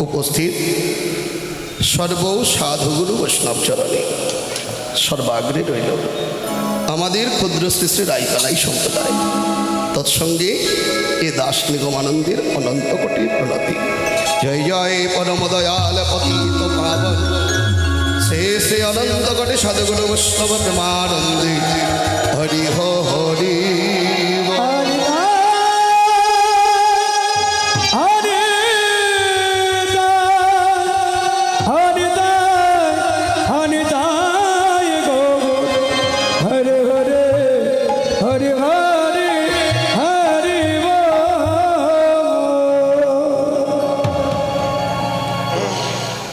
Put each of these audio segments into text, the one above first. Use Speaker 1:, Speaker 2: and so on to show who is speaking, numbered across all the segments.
Speaker 1: উপস্থিত সর্ব সাধুগুরু বৈষ্ণব চরণে। সর্বাগ্রে রইল আমাদের ক্ষুদ্র শ্রী রাইকালাই সম্প্রদায়। তৎসঙ্গে এ দাস নিগমানন্দের অনন্ত কোটি প্রণতি। জয় জয় পরম দয়াল পতিত পাবন শ্রী শ্রী অনন্ত কোটি সাধুগুরু বৈষ্ণব প্রেমানন্দে। হরি হরি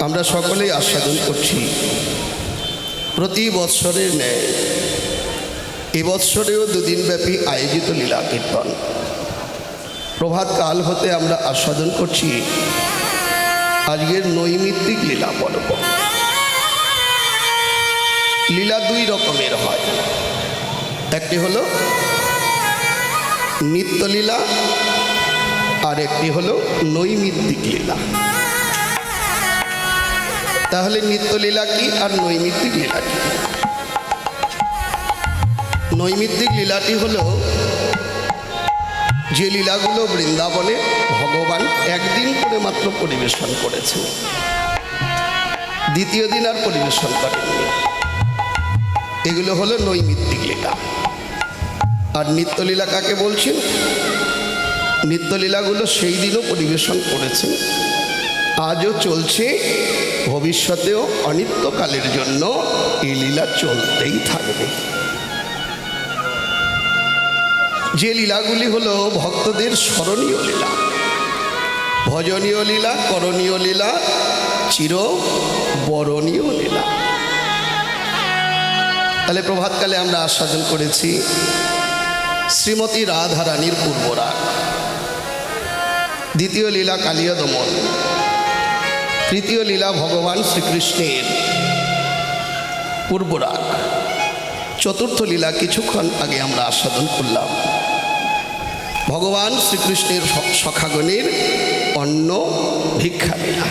Speaker 1: আমরা সকলেই আস্বাদন করছি। প্রতি বৎসরের ন্যায়, এবৎসরেও দুদিন ব্যাপী আয়োজিত লীলা কীর্তন। প্রভাত কাল হতে আমরা আস্বাদন করছি আজকের নৈমিত্তিক লীলা পর্ব। লীলা দুই রকমের হয়। একটি হলো নিত্যলীলা, আর একটি হল নৈমিত্তিক লীলা। তাহলে নিত্যলীলা কি আর নৈমিত্তিক লীলা কি? নৈমিত্তিক লীলাটি হলো যে লীলাগুলো বৃন্দাবনে ভগবান একদিন করে মাত্র পরিবেশন করেছেন। দ্বিতীয় দিন আর পরিবেশন করেননি। এগুলো হলো নৈমিত্তিক লীলা। আর নিত্যলীলা কাকে বলছেন? নিত্যলীলাগুলো সেই দিনও পরিবেশন করেছেন। আজও চলছে। ভবিষ্যতেও অনিত্যকালের জন্য এই লীলা চলতেই থাকবে। যে লীলাগুলি হলো ভক্তদের স্মরণীয় লীলা। ভজনীয় লীলা, করণীয় লীলা, চির বরণীয় লীলা। তাহলে প্রভাতকালে আমরা আস্বাদন করেছি শ্রীমতী রাধারানীর পূর্বরাগ। দ্বিতীয় লীলা কালিয়া দমন। তৃতীয় লীলা ভগবান শ্রীকৃষ্ণের পূর্বরাগ। চতুর্থ লীলা কিছুক্ষণ আগে আমরা আস্বাদন করলাম। ভগবান শ্রীকৃষ্ণের সখাগণের অন্ন ভিক্ষা লীলা।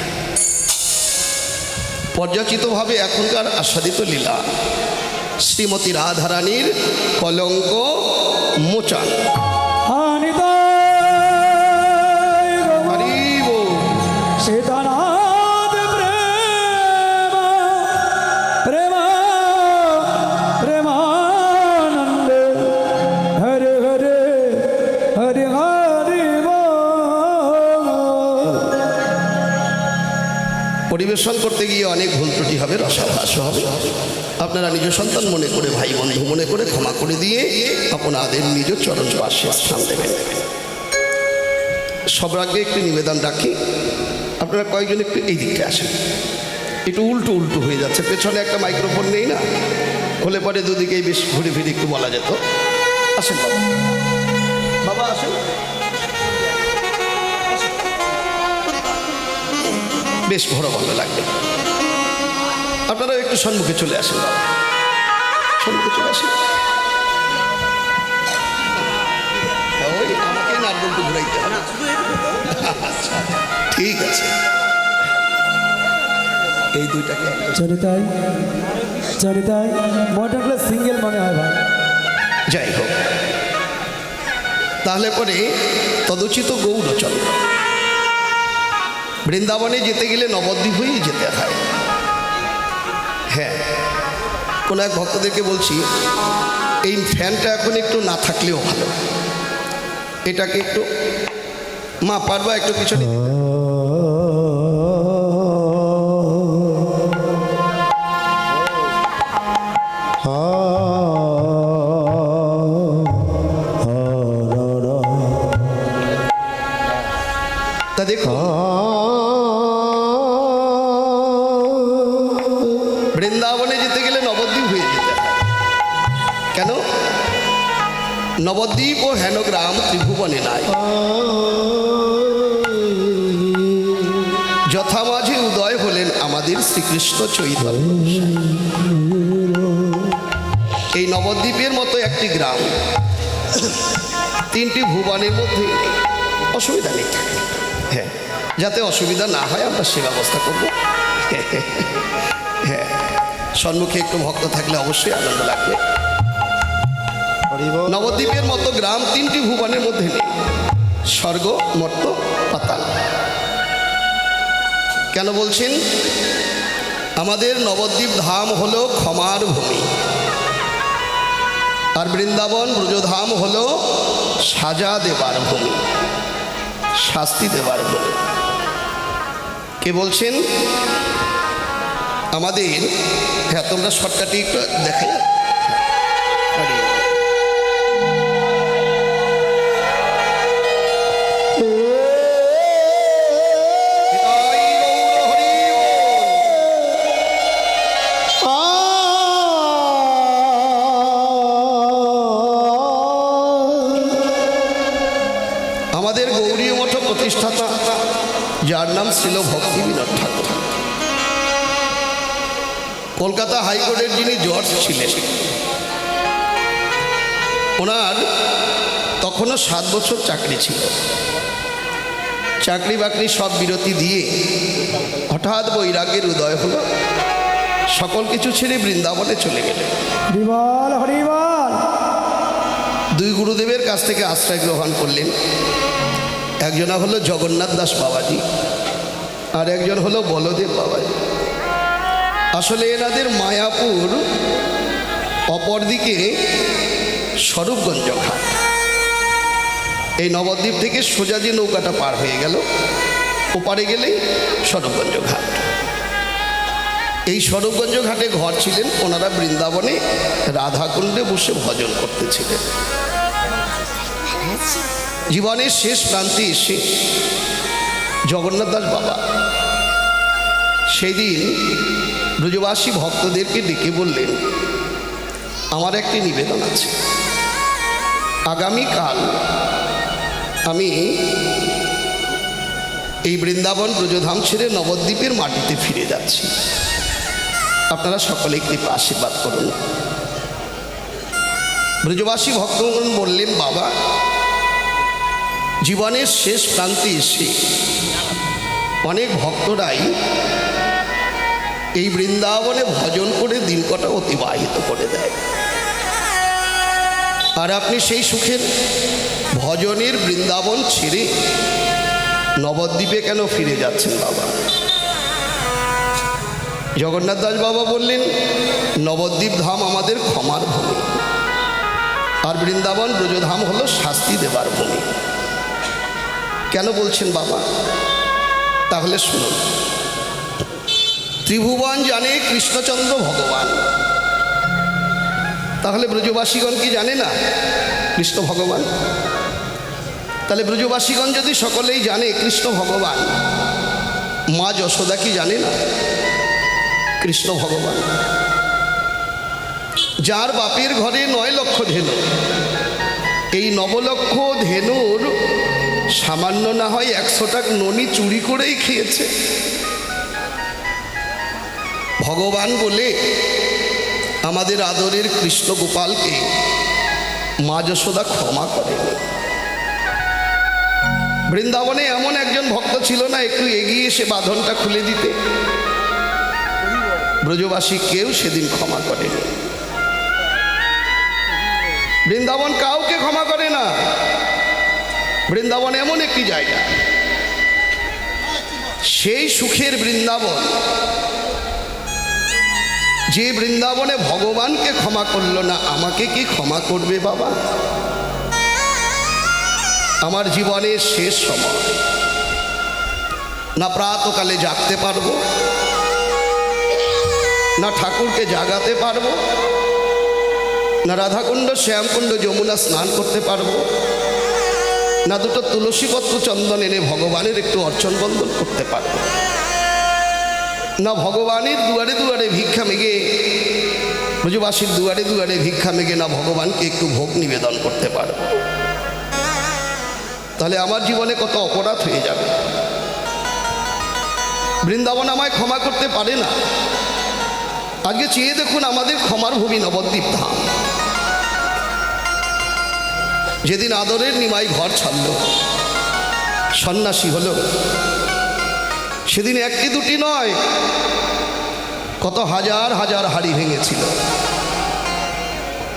Speaker 1: পর্যাচিতভাবে এখনকার আস্বাদিত লীলা। শ্রীমতী রাধারানীর কলঙ্ক মোচন। পরিবেশন করতে গিয়ে অনেক ভুল ত্রুটি হবে, রসাভাস হবে। আপনারা নিজ সন্তান মনে করে, ভাই বন্ধু মনে করে ক্ষমা করে দিয়ে আপনাদের নিজ চরণ পাশে স্থান দেবেন। সবার আগে একটু নিবেদন রাখি। আপনারা কয়েকজন একটু এই দিকটা আসেন। একটু উল্টো উল্টো হয়ে যাচ্ছে। পেছনে একটা মাইক্রোফোন নেই না? হলে পরে দুদিকেই বেশ ঘুরে ফিরে একটু বলা যেত। আসেন বাবা, আসেন। বেশ বড় ভালো লাগবে। আপনারা একটু সম্মুখে চলে আসেন বাবা। সম্মুখে চলে আসেন। ওই আমাকে নারদলটা ঘুরাইতে হবে। আচ্ছা ঠিক আছে। এই দুইটাকে
Speaker 2: চরিতাই মোটরগুলো সিঙ্গেল মনে হয় ভাই।
Speaker 1: যাই হোক। তাহলে পরে তদুচিত গৌরচন্দ্র। বৃন্দাবনে যেতে গেলে নবদ্বীপ হয়েই যেতে হয়। হ্যাঁ কোনো এক ভক্তদেরকে বলছি, এই ফ্যানটা এখন একটু না থাকলেও ভালো। এটাকে একটু মা পারবা একটু পিছনে গ্রাম। তিনটি ভুবনের মধ্যে অসুবিধা নেই। হ্যাঁ যাতে অসুবিধা না হয়, আমরা সে ব্যবস্থা করব। হ্যাঁ সম্মুখে একটু ভক্ত থাকলে অবশ্যই আনন্দ লাগবে। নবদ্বীপের মতো গ্রাম তিনটি ভুবনের মধ্যে নেই। স্বর্গ, মর্ত, পাতাল। কেন বলছেন? আমাদের নবদ্বীপ ধাম হলো ক্ষমার ভূমি। আর বৃন্দাবন, ব্রজধাম হল সাজা দেবার ভূমি, শাস্তি দেবার ভূমি। কে বলছেন? আমাদের হ্যাঁ তোমরা শর্টকাটি একটু দেখা যার নাম ছিল ভক্তি বিনোদ ঠাকুর। কলকাতা হাইকোর্টের যিনি জজ ছিলেন ওনার তখনও সাত বছর চাকরি ছিল। চাকরি বাকরি সব বিরতি দিয়ে হঠাৎ বৈরাগের উদয় হলো। সকল কিছু ছেড়ে বৃন্দাবনে চলে গেলেন। দুই গুরুদেবের কাছ থেকে আশ্রয় গ্রহণ করলেন। একজনা হলো জগন্নাথ দাস বাবাজি, আর একজন হলো বলদেব বাবাজি। আসলে এনাদের মায়াপুর অপরদিকে স্বরূপগঞ্জ ঘাট। এই নবদ্বীপ থেকে সোজা যে নৌকাটা পার হয়ে গেল, ওপারে গেলেই স্বরূপগঞ্জ ঘাট। এই স্বরূপগঞ্জ ঘাটে ঘর ছিলেন ওনারা বৃন্দাবনে রাধাকুণ্ডে বসে ভজন করতেছিলেন। জীবনের শেষ প্রান্তে এসে জগন্নাথ দাস বাবা সেই দিন ব্রজবাসী ভক্তদেরকে ডেকে বললেন, আমার একটি নিবেদন আছে। আগামীকাল আমি এই বৃন্দাবন ব্রজধাম ছেড়ে নবদ্বীপের মাটিতে ফিরে যাচ্ছি। আপনারা সকলে কৃপা আশীর্বাদ করুন। ব্রজবাসী ভক্তগণ বললেন, বাবা জীবনের শেষ প্রান্তে এসে অনেক ভক্তরাই এই বৃন্দাবনে ভজন করে দিন কটা অতিবাহিত করে দেয়। আর আপনি সেই সুখের ভজনের বৃন্দাবন ছেড়ে নবদ্বীপে কেন ফিরে যাচ্ছেন বাবা? জগন্নাথ দাস বাবা বললেন, নবদ্বীপ ধাম আমাদের ক্ষমার ভূমি। আর বৃন্দাবন ব্রজধাম হলো শাস্তি দেবার ভূমি। কেন বলছেন বাবা? তাহলে শুনুন। ত্রিভুবন জানে কৃষ্ণচন্দ্র ভগবান। তাহলে ব্রজবাসীগণ কি জানে না কৃষ্ণ ভগবান? তাহলে ব্রজবাসীগণ যদি সকলেই জানে কৃষ্ণ ভগবান, মা যশোদা কি জানে না কৃষ্ণ ভগবান? যার বাপের ঘরে নয় লক্ষ ধেনু, এই নবলক্ষ ধেনুর সামান্য না হয় একশো টাকা ননি চুরি করেই খেয়েছে। ভগবান বলে, আমাদের আদরের কৃষ্ণ গোপালকে মা যশোদা ক্ষমা করেন বৃন্দাবনে এমন একজন ভক্ত ছিল না, একটু এগিয়ে এসে বাঁধনটা খুলে দিতে। ব্রজবাসী কেউ সেদিন ক্ষমা করেনি। বৃন্দাবন কাউকে ক্ষমা করে না। বৃন্দাবন এমন একটি জায়গা। সেই সুখের বৃন্দাবন, যে বৃন্দাবনে ভগবানকে ক্ষমা করল না, আমাকে কি ক্ষমা করবে বাবা? আমার জীবনের শেষ সময়। না প্রাতকালে জাগতে পারব, না ঠাকুরকে জাগাতে পারব, না রাধাকুণ্ড, শ্যামকুণ্ড যমুনা স্নান করতে পারব। না দুটো তুলসীপত্র চন্দন এনে ভগবানের একটু অর্চন বন্দন করতে পারব। না ভগবানের দুয়ারে দুয়ারে ভিক্ষা মেগে, ব্রজবাসীর দুয়ারে দুয়ারে ভিক্ষা মেগে, না ভগবানকে একটু ভোগ নিবেদন করতে পারব। তাহলে আমার জীবনে কত অপরাধ হয়ে যাবে। বৃন্দাবন আমায় ক্ষমা করতে পারে না। আজকে চেয়ে দেখুন আমাদের ক্ষমার ভূমি নবদ্বীপ ধাম। যেদিন আদরের নিমাই ঘর ছাড়ল, সন্ন্যাসী হলো। সেদিন একটি দুটি নয়, কত হাজার হাজার হাড়ি ভেঙেছিল,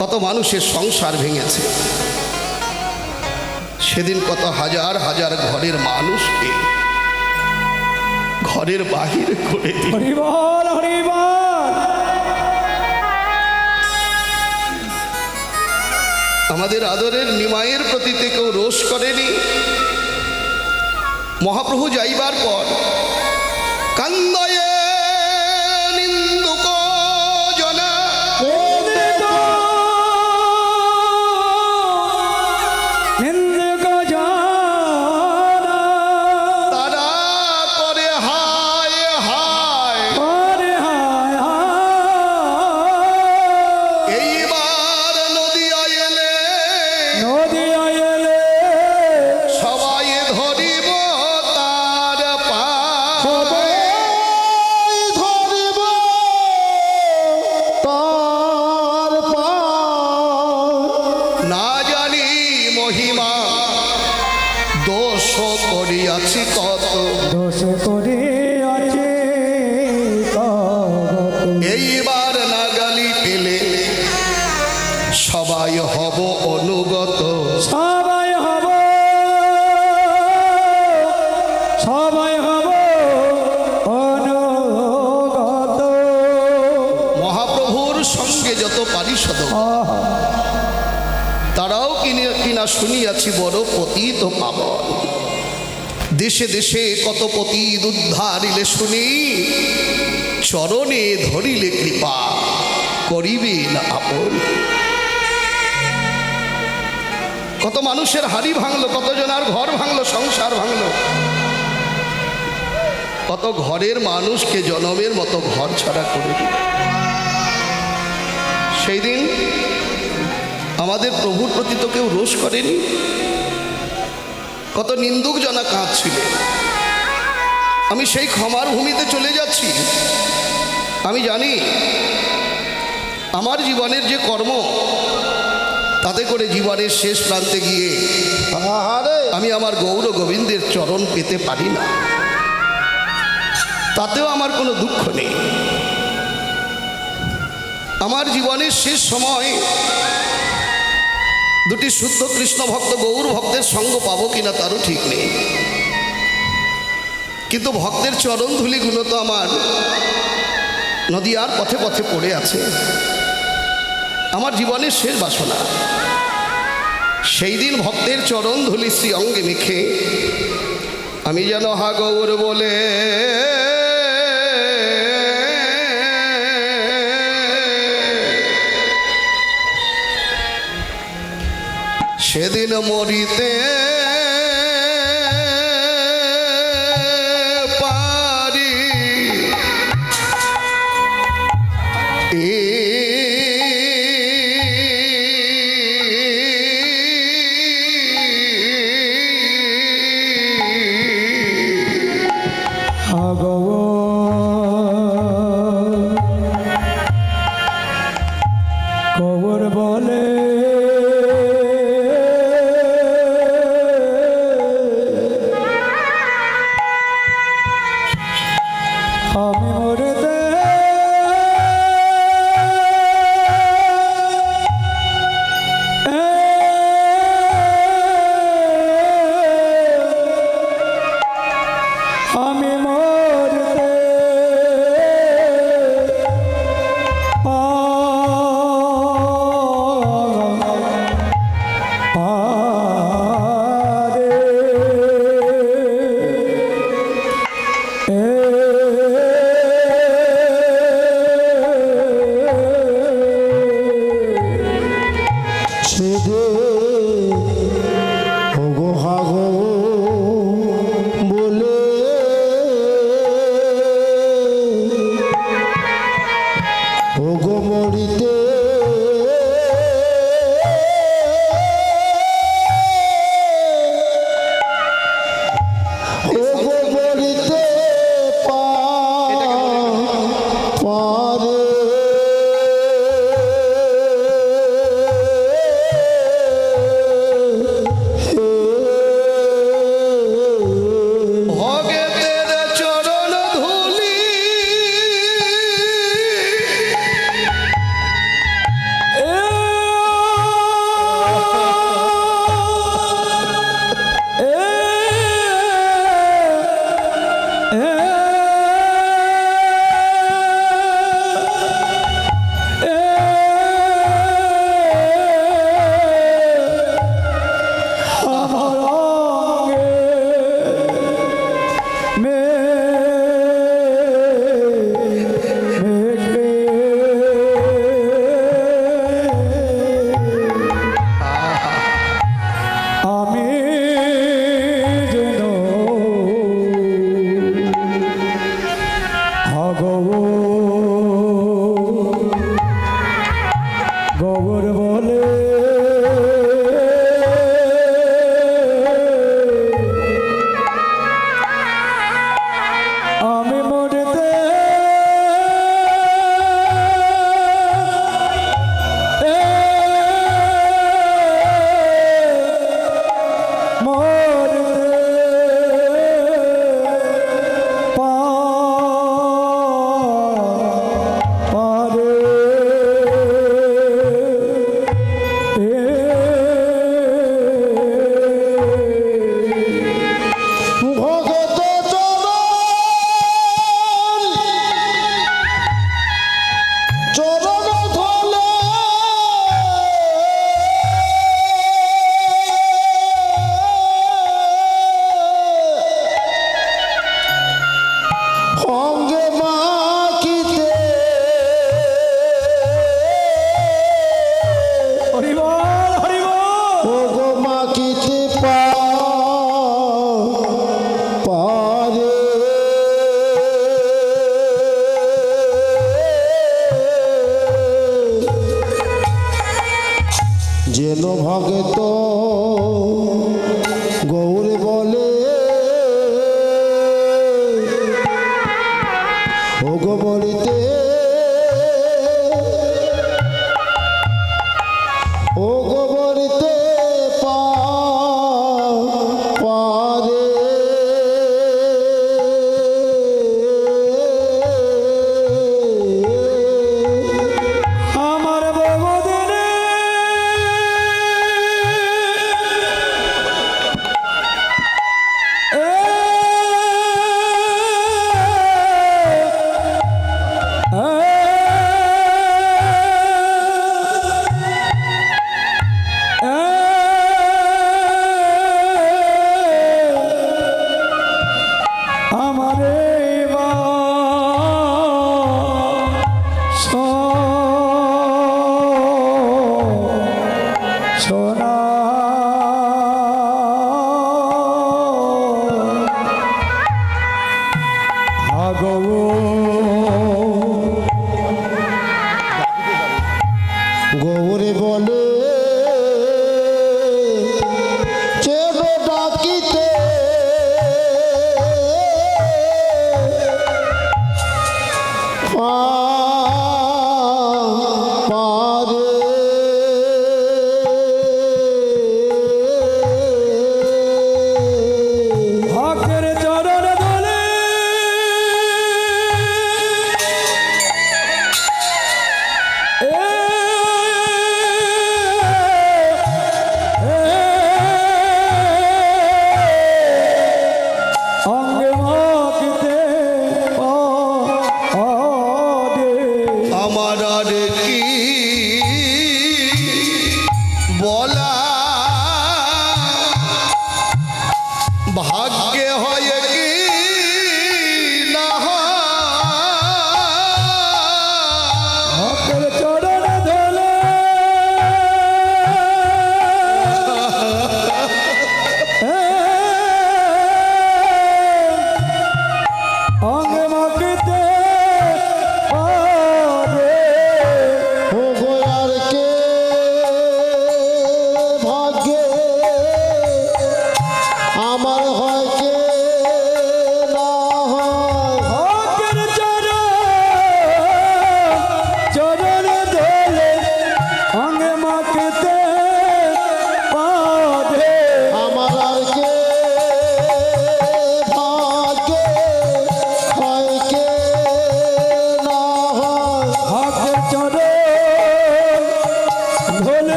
Speaker 1: কত মানুষের সংসার ভেঙেছে। সেদিন কত হাজার হাজার ঘরের মানুষকে ঘরের বাহির করে দিল। আমাদের আদরের নিমায়ের প্রতিতে কেউ রোষ করেনি। মহাপ্রভু যাইবার পর কান্দয়ে সবাই হব অনুগত। মহাপ্রভুর সঙ্গে যত পারিষদ তারাও কিনে কিনা শুনিয়াছি বড় পতিত পাবন। দেশে দেশে কত পতিত উদ্ধারিলে শুনি চরণে ধরিলে কৃপা করিবে না আপন। কত মানুষের হাড়ি ভাঙলো কতজনার ঘর ভাঙলো সংসার ভাঙলো কত ঘরের মানুষকে জনমের মতো ঘর ছাড়া করে দিল। সেই দিন আমাদের প্রভুর প্রতি তো কেউ রোষ করেনি। কত নিন্দুক জনা কাঁদছিলেন আমি সেই ক্ষমার ভূমিতে চলে যাচ্ছি। আমি জানি আমার জীবনের যে কর্ম তাতে করে জীবনের শেষ প্রান্তে গিয়ে আমি আমার গৌর গোবিন্দের চরণ পেতে পারি না। তাতেও আমার কোনো দুঃখ নেই। আমার জীবনের শেষ সময় দুটি শুদ্ধ কৃষ্ণ ভক্ত গৌর ভক্তের সঙ্গ পাবো কিনা তারও ঠিক নেই। কিন্তু ভক্তের চরণ ধুলিগুলো তো আমার নদীয়ার পথে পথে পড়ে আছে। আমার জীবনের শেষ বাসনা। সেই দিন ভক্তের চরণ ধুলি শ্রী অঙ্গে মেখে আমি যেন হা গৌর বলে সেদিন মরিতে পারি।
Speaker 2: কবর বলে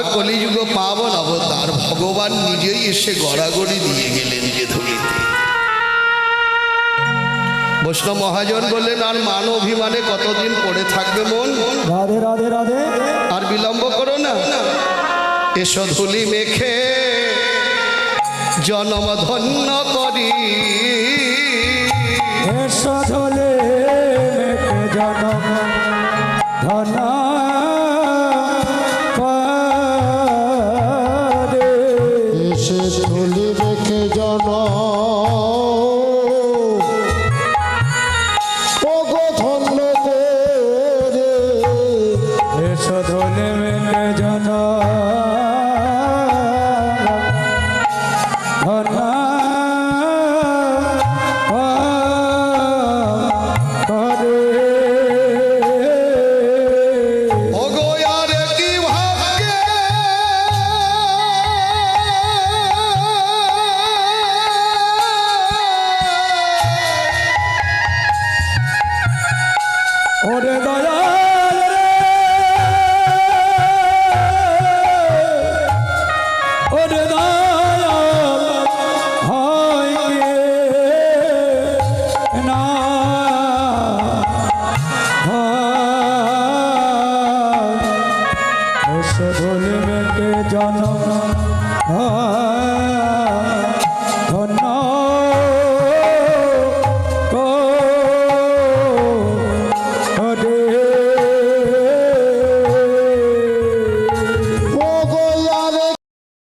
Speaker 2: আমার
Speaker 1: কলিযুগ পাবন অবতার ভগবান নিজেই এসে গড়াগড়ি দিয়ে গেলেন যে ধুলিতে। বৈষ্ণব মহাজন বললেন আর মান অভিমানে কতদিন পড়ে থাকবে মন?
Speaker 2: রাধে রাধে রাধে।
Speaker 1: আর বিলম্ব করো না। এসো ধুলি মেখে জনম ধন্য করি।
Speaker 2: এসো